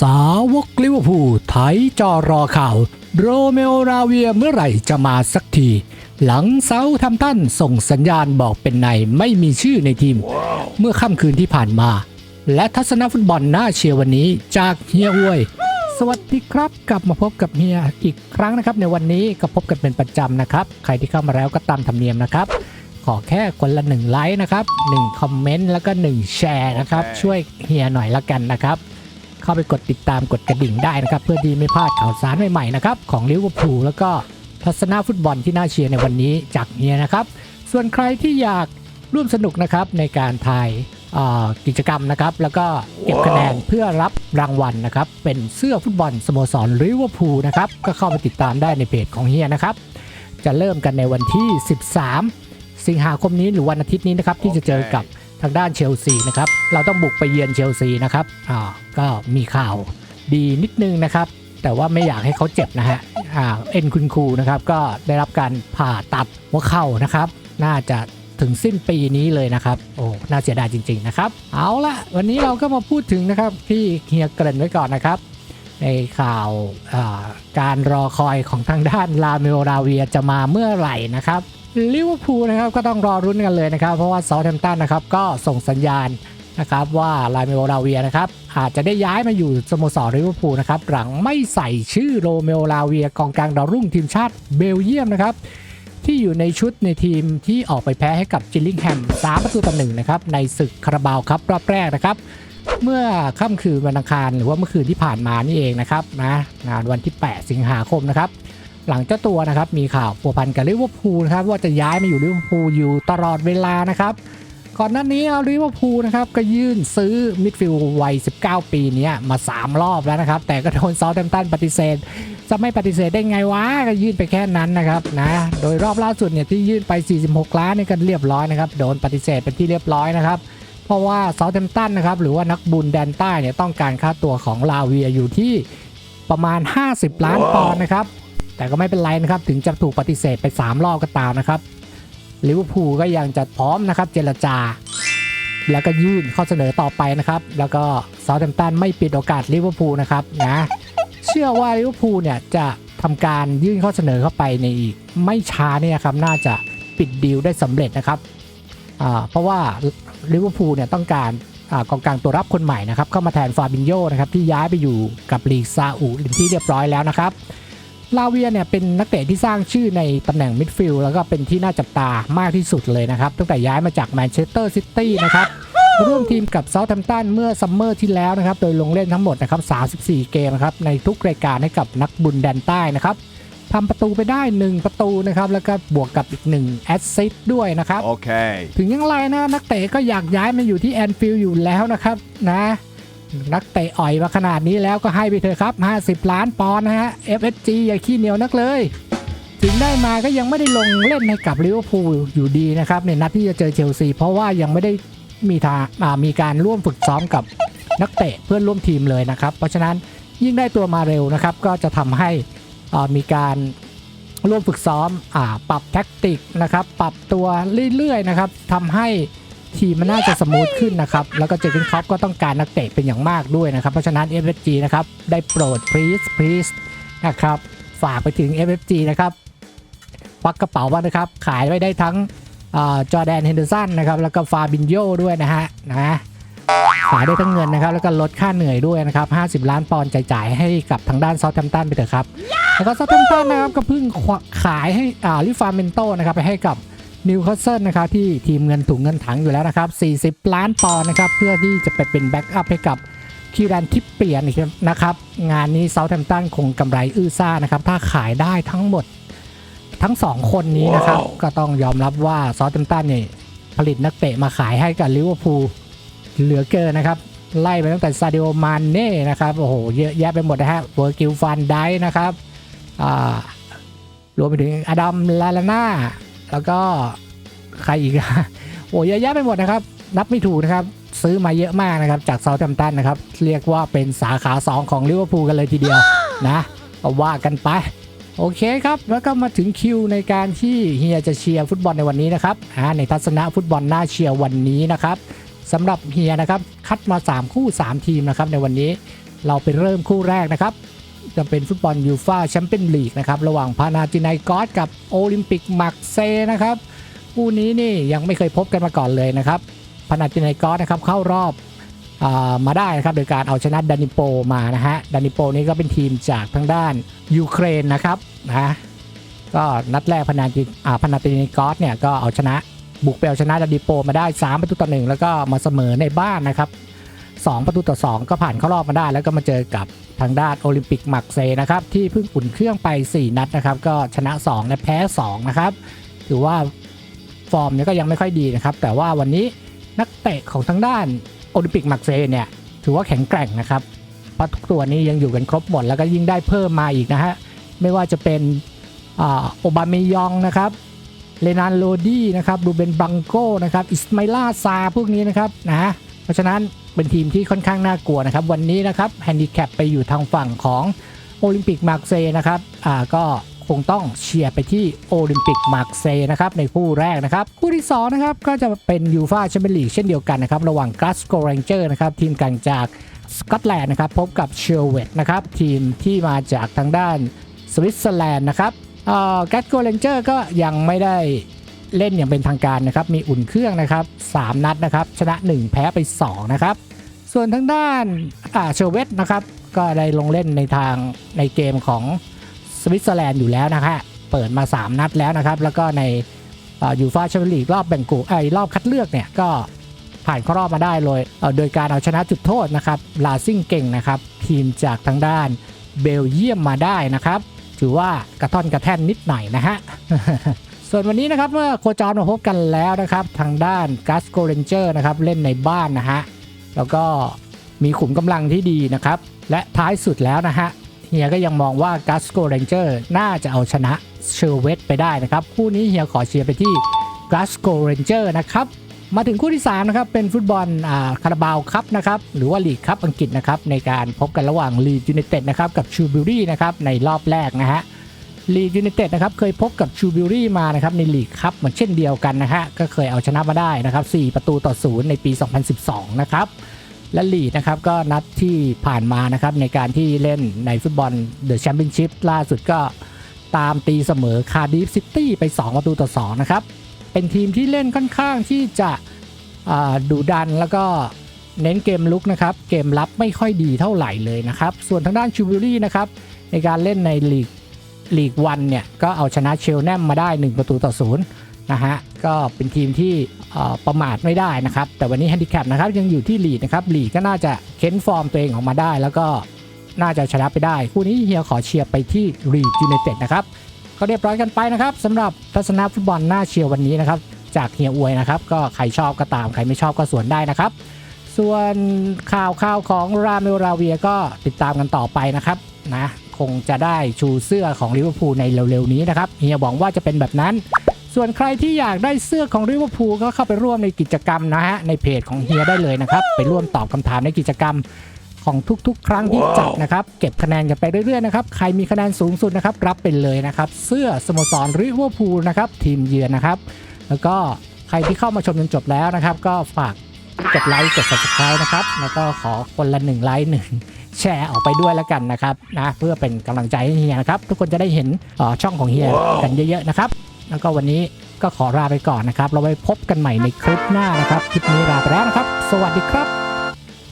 สาวกลิเวอร์พูลไถจอรอข่าว โรเมโอราเวียเมื่อไหร่จะมาสักที หลังเซาทัมตันส่งสัญญาณบอกเป็นในไม่มีชื่อในทีมเมื่อค่ำคืนที่ผ่านมา และทัศนฟุตบอลหน้าเชียร์วันนี้จากเฮียอวย สวัสดีครับ กลับมาพบกับเฮียอีกครั้งนะครับ ในวันนี้ก็พบกันเป็นประจำนะครับ ใครที่เข้ามาแล้วก็ตามธรรมเนียมนะครับขอแค่คนละหนึ่งไลค์นะครับหนึ่งคอมเมนต์แล้วก็หนึ่งแชร์นะครับ ช่วยเฮียหน่อยละกันนะครับ เข้าไปกดติดตามกดกระดิ่งได้นะครับ เพื่อที่ไม่พลาดข่าวสารใหม่ๆนะครับของลิเวอร์พูลแล้วก็ทัศนาฟุตบอลที่น่าเชียร์ในวันนี้จากเฮียนะครับ ส่วนใครที่อยากร่วมสนุกนะครับในการทายเอ่อกิจกรรมนะครับ แล้วก็เก็บคะแนนเพื่อรับรางวัลนะครับ เป็นเสื้อฟุตบอลสโมสรลิเวอร์พูลนะครับก็เข้าไปติดตามได้ในเพจของเฮียนะครับ จะเริ่มกันในวันที่ 13 สิงหาคมนี้หรือวันอาทิตย์นี้นะครับที่จะเจอกับ ทางด้านเชลซีนะครับ เราต้องบุกไปเยือนเชลซีนะครับอ่าก็มีข่าวดีนิดนึงนะครับ แต่ว่าไม่อยากให้เขาเจ็บนะฮะอ่าเอ็นคุณครูนะครับ ก็ได้รับการผ่าตัดหัวเข่านะครับ น่าจะถึงสิ้นปีนี้เลยนะครับ โอ้ น่าเสียดายจริง ๆ นะครับ เอาละวันนี้เราก็มาพูดถึงนะครับที่เฮียเกริ่นไว้ก่อนนะครับ ในข่าวอ่าการรอคอยของทางด้านลาเมโอราเวียจะมาเมื่อไหร่นะครับ ลิเวอร์พูลนะครับก็ต้องรอรุ้นกันเลยนะครับ เพราะว่าเซาท์แฮมป์ตันนะครับก็ส่งสัญญาณนะครับว่าลาเมโอราเวียนะครับอาจจะได้ย้ายมาอยู่สโมสรลิเวอร์พูลนะครับหลังไม่ใส่ชื่อโรเมโอราเวียกองกลางดาวรุ่งทีมชาติเบลเยียมนะครับที่อยู่ในชุดในทีมที่ออกไปแพ้ให้กับจิลลิงแฮม3ประตูต่อหนึ่งนะครับในศึกคาราบาวครับรอบแรกนะครับเมื่อค่ำคืนวันอังคารหรือว่าเมื่อคืนที่ผ่านมานี่เองนะครับนะงานวันที่ 8 สิงหาคมนะครับ หลังเจ้าตัวนะครับมีข่าวผัวพันกับลิเวอร์พูลครับว่าจะย้ายมาอยู่ลิเวอร์พูลอยู่ตลอดเวลานะครับ ก่อนหน้านี้ลิเวอร์พูลนะครับก็ยื่นซื้อมิดฟิลด์วัย 19 ปีนี้มา 3 รอบแล้วนะครับ แต่ก็โดนเซาท์แฮมป์ตันปฏิเสธ จะไม่ปฏิเสธได้ไงวะก็ยื่นไปแค่นั้นนะครับนะโดยรอบล่าสุดเนี่ยที่ยื่นไป 46 ล้านนี่ก็เรียบร้อยนะครับโดนปฏิเสธเป็นที่เรียบร้อยนะครับเพราะว่าเซาท์แฮมป์ตันนะครับหรือว่านักบุญแดนใต้เนี่ยต้องการค่าตัวของลาเวียอยู่ที่ประมาณ 50 ล้านปอนด์นะครับ แต่ก็ไม่เป็นไรนะครับถึงจะถูกปฏิเสธไป 3 รอบก็ตามนะครับลิเวอร์พูลก็ยังจะพร้อมนะครับเจรจา แล้วก็ยื่นข้อเสนอต่อไปนะครับ แล้วก็เซาท์แฮมป์ตันไม่ปิดโอกาสลิเวอร์พูลนะครับนะเชื่อว่าลิเวอร์พูลเนี่ยจะทำการยื่นข้อเสนอเข้าไปในอีกไม่ช้าเนี่ยครับน่าจะปิดดีลได้สำเร็จนะครับเพราะว่าลิเวอร์พูลเนี่ยต้องการอกองกลางตัวรับคนใหม่นะครับเข้ามาแทนฟาบินโยนะครับที่ย้ายไปอยู่กับลีกซาอุเป็นที่เรียบร้อยแล้วนะครับ ลาเวียเนี่ยเป็นนักเตะที่สร้างชื่อในตำแหน่งมิดฟิลด์แล้วก็เป็นที่น่าจับตามากที่สุดเลยนะครับ ตั้งแต่ย้ายมาจากแมนเชสเตอร์ซิตี้นะครับร่วมทีมกับเซาท์แฮมป์ตันเมื่อซัมเมอร์ที่แล้วนะครับ โดยลงเล่นทั้งหมดนะครับ 34 เกมนะครับ ในทุกรายการให้กับนักบุญแดนใต้นะครับทำประตูไปได้ 1 ประตูนะครับ แล้วก็บวกกับอีก1แอสซิสต์ด้วยนะครับ Okay. ถึงอยังไรนะนักเตะก็อยากย้ายมาอยู่ที่แอนฟิลด์อยู่แล้วนะครับนะ นักเตะอ่อยมาขนาดนี้แล้วก็ให้ไปเถอะครับ 50 ล้านปอนด์นะฮะ FSG อย่าขี้เหนียวนักเลย ถึงได้มาก็ยังไม่ได้ลงเล่นให้กับลิเวอร์พูลอยู่ดีนะครับในนัดที่จะเจอเชลซีเพราะว่ายังไม่ได้มีทางอ่ามีการร่วมฝึกซ้อมกับนักเตะเพื่อนร่วมทีมเลยนะครับ เพราะฉะนั้นยิ่งได้ตัวมาเร็วนะครับ ก็จะทำให้มีการร่วมฝึกซ้อมอปรับแท็กติกนะครับ ปรับตัวเรื่อยๆนะครับทำให้ ทีมมันน่าจะสมูทขึ้นนะครับ แล้วก็เจอร์เกนคอปก็ต้องการนักเตะเป็นอย่างมากด้วยนะครับ เพราะฉะนั้น FFG นะครับ ได้โปรด please please นะครับ ฝากไปถึง FFG นะครับควักกระเป๋าบ้างนะครับ ขายไว้ได้ทั้งจอแดนเฮนเดอร์สันนะครับ แล้วก็ฟาบินโยด้วยนะฮะนะขายได้ทั้งเงินนะครับ แล้วก็ลดค่าเหนื่อยด้วยนะครับ 50 ล้านปอนด์จ่ายให้กับทางด้านเซาท์แฮมป์ตันไปเถอะครับ แล้วก็ซัตเทมตันนะครับก็เพิ่งขายให้อาลิฟาเมนโตนะครับไปให้กับ นิวคาสเซิลนะครับที่ทีมเงินถุงเงินถังอยู่แล้วนะครับ 40 ล้านปอนด์นะครับเพื่อที่จะไปเป็นแบ็กอัพให้กับคีรันทิปเปลี่ยนนะครับ งานนี้เซาท์แฮมป์ตันคงกำไรอื้อซ่านะครับ ถ้าขายได้ทั้งหมดทั้ง2คนนี้นะครับว้าวก็ต้องยอมรับว่าเซาท์แฮมป์ตันเนี่ยผลิตนักเตะมาขายให้กับลิเวอร์พูลเหลือเกินนะครับ ไล่ไปตั้งแต่ซาดิโอมานเน่นะครับโอ้โหเยอะแยะไปหมดนะฮะเวอร์กิลฟันไดนะครับอ่ารวมไปถึงอดัมลาลาน่า แล้วก็ใครอีกอะโอ้เยอะแยะไปหมดนะครับ นับไม่ถูกนะครับ ซื้อมาเยอะมากนะครับ จากเซาท์แฮมป์ตันนะครับ เรียกว่าเป็นสาขา 2 ของลิเวอร์พูลกันเลยทีเดียวนะก็ว่ากันไป โอเคครับ แล้วก็มาถึงคิวในการที่เฮียจะเชียร์ฟุตบอลในวันนี้นะครับอ่าในทัศนะฟุตบอลหน่าเชียร์วันนี้นะครับสำหรับเฮียนะครับ คัดมา 3 คู่ 3 ทีมนะครับในวันนี้เราไปเริ่มคู่แรกนะครับ จะเป็นฟุตบอลยูฟาแชมเปี้ยนลีกนะครับ ระหว่างพานาจินายกอสกับโอลิมปิกมักเซนะครับคู่นี้นี่ยังไม่เคยพบกันมาก่อนเลยนะครับพานาจินายกอสนะครับเข้ารอบอามาได้นะครับโดยการเอาชนะดานิโปมานะฮะดานิโปนี่ก็เป็นทีมจากทางด้านยูเครนนะครับนะก็นัดแรกพานาจิอ่าพานาจินายกอสเนี่ยก็เอาชนะบุกไปเอาชนะดานิโปมาได้ 3 ประตูต่อหนึ่งแล้วก็มาเสมอในบ้านนะครับ2ประตูต่อ 2 ก็ผ่านเข้ารอบมาได้ แล้วก็มาเจอกับ ทางด้านโอลิมปิกมักเซนะครับที่เพิ่งอุ่นเครื่องไป 4 นัดนะครับก็ชนะ 2 และแพ้ 2 นะครับ ถือว่าฟอร์มเนี่ยก็ยังไม่ค่อยดีนะครับ แต่ว่าวันนี้นักเตะของทางด้านโอลิมปิกมักเซเนี่ยถือว่าแข็งแกร่งนะครับเพราะทุกตัวนี้ยังอยู่กันครบหมดแล้วก็ยิ่งได้เพิ่มมาอีกนะฮะไม่ว่าจะเป็นอโอบาเมยองนะครับเลนานโลดี้นะครับดูเบนบังโก้นะครับอิสมาล่าซาพวกนี้นะครับนะ เพราะฉะนั้นเป็นทีมที่ค่อนข้างน่ากลัวนะครับ วันนี้นะครับแฮนดิแคปไปอยู่ทางฝั่งของโอลิมปิกมาร์กเซนะครับอ่าก็คงต้องเชียร์ไปที่โอลิมปิกมาร์กเซนะครับในคู่แรกนะครับ คู่ที่2นะครับก็จะเป็นยูฟาแชมเปี้ยนลีกเช่นเดียวกันนะครับ ระหว่างก l สโก r ร n เจอร์นะครับทีมกันจากสกอตแลนด์นะครับพบกับเชลเวตนะครับทีมที่มาจากทางด้านสวิตเซอร์แลนด์นะครับก l สโก r ร n เจอร์ก็ยังไม่ได้ เล่นอย่างเป็นทางการนะครับมีอุ่นเครื่องนะครับ3นัดนะครับชนะ 1 แพ้ไป 2 นะครับ ส่วนทางด้านเชเวตนะครับก็ได้ลงเล่นในทางในเกมของสวิตเซอร์แลนด์อยู่แล้วนะฮะเปิดมา 3 นัดแล้วนะครับ แล้วก็ในยูฟาแชมเปี้ยนลีกรอบแบ่งกลุ่มไอ้รอบคัดเลือกเนี่ยก็ผ่านเข้ารอบมาได้เลยเโดยการเอาชนะจุดโทษนะครับลาซิ่งเก่งนะครับทีมจากทางด้านเบลเยียมมาได้นะครับ ถือว่ากระท่อนกระแท่นนิดหน่อยนะฮะ ส่วนวันนี้นะครับเมื่อโคจรมาพบกันแล้วนะครับ ทางด้านกัสโกเรนเจอร์นะครับเล่นในบ้านนะฮะ แล้วก็มีขุมกำลังที่ดีนะครับ และท้ายสุดแล้วนะฮะเฮียก็ยังมองว่ากัสโกเรนเจอร์น่าจะเอาชนะเชอร์เวตไปได้นะครับ คู่นี้เฮียขอเชียร์ไปที่กัสโกเรนเจอร์นะครับมาถึงคู่ที่3นะครับเป็นฟุตบอลอ่าคาราบาวคัพนะครับหรือว่าลีกคัพอังกฤษนะครับในการพบกันระหว่างลีดยูไนเต็ดนะครับกับชูบิลลี่นะครับในรอบแรกนะฮะ ลีดยูไนเต็ดนะครับเคยพบกับชูบิลลี่มานะครับในลีกคัพเหมือนเช่นเดียวกันนะฮะก็เคยเอาชนะมาได้นะครับ4ประตูต่อศูนย์ในปี 2012 นะครับและลีดนะครับก็นัดที่ผ่านมานะครับในการที่เล่นในฟุตบอลเดอะแชมเปี้ยนชิพล่าสุดก็ตามตีเสมอคาร์ดิฟซิตี้ไป 2 ประตูต่อ 2 นะครับ เป็นทีมที่เล่นค่อนข้างที่จะดุดันแล้วก็เน้นเกมลุกนะครับ เกมรับไม่ค่อยดีเท่าไหร่เลยนะครับ ส่วนทางด้านชูบิลลี่นะครับในการเล่นในลีก ลีกวันเนี่ยก็เอาชนะเชลแนมมาได้ 1 ประตูต่อศูนย์นะฮะก็เป็นทีมที่ประมาทไม่ได้นะครับ แต่วันนี้แฮนดิแคปนะครับยังอยู่ที่ลีดนะครับลีดก็น่าจะเค้นฟอร์มตัวเองออกมาได้ แล้วก็น่าจะชนะไปได้ คู่นี้เฮียขอเชียร์ไปที่ลีดยูไนเต็ดนะครับก็เรียบร้อยกันไปนะครับสำหรับทัศนะฟุตบอลหน้าเชียร์วันนี้นะครับจากเฮียอวยนะครับก็ใครชอบก็ตามใครไม่ชอบก็สวนได้นะครับ ส่วนข่าวข่าวของราเมลราเวียก็ติดตามกันต่อไปนะครับนะ คงจะได้ชูเสื้อของลิเวอร์พูลในเร็วๆนี้นะครับเฮียหวังว่าจะเป็นแบบนั้น ส่วนใครที่อยากได้เสื้อของลิเวอร์พูลก็เข้าไปร่วมในกิจกรรมนะฮะในเพจของเฮียได้เลยนะครับ ไปร่วมตอบคำถามในกิจกรรมของทุกๆ ครั้งที่จัดนะครับ เก็บคะแนนกันไปเรื่อยๆนะครับใครมีคะแนนสูงสุดนะครับรับไปเลยนะครับ เสื้อสโมสรลิเวอร์พูลนะครับทีมเยือนนะครับ แล้วก็ใครที่เข้ามาชมจนจบแล้วนะครับ ก็ฝากกดไลค์กด subscribe นะครับ แล้วก็ขอคนละหนึ่งไลค์หนึ่ง แชร์ออกไปด้วยแล้วกันนะครับนะเพื่อเป็นกำลังใจให้เฮียนะครับทุกคนจะได้เห็นเอ่อช่องของเฮียกันเยอะๆนะครับ แล้วก็วันนี้ก็ขอลาไปก่อนนะครับ เราไว้พบกันใหม่ในคลิปหน้านะครับคลิปนี้ลาไปแล้วนะครับ สวัสดีครับ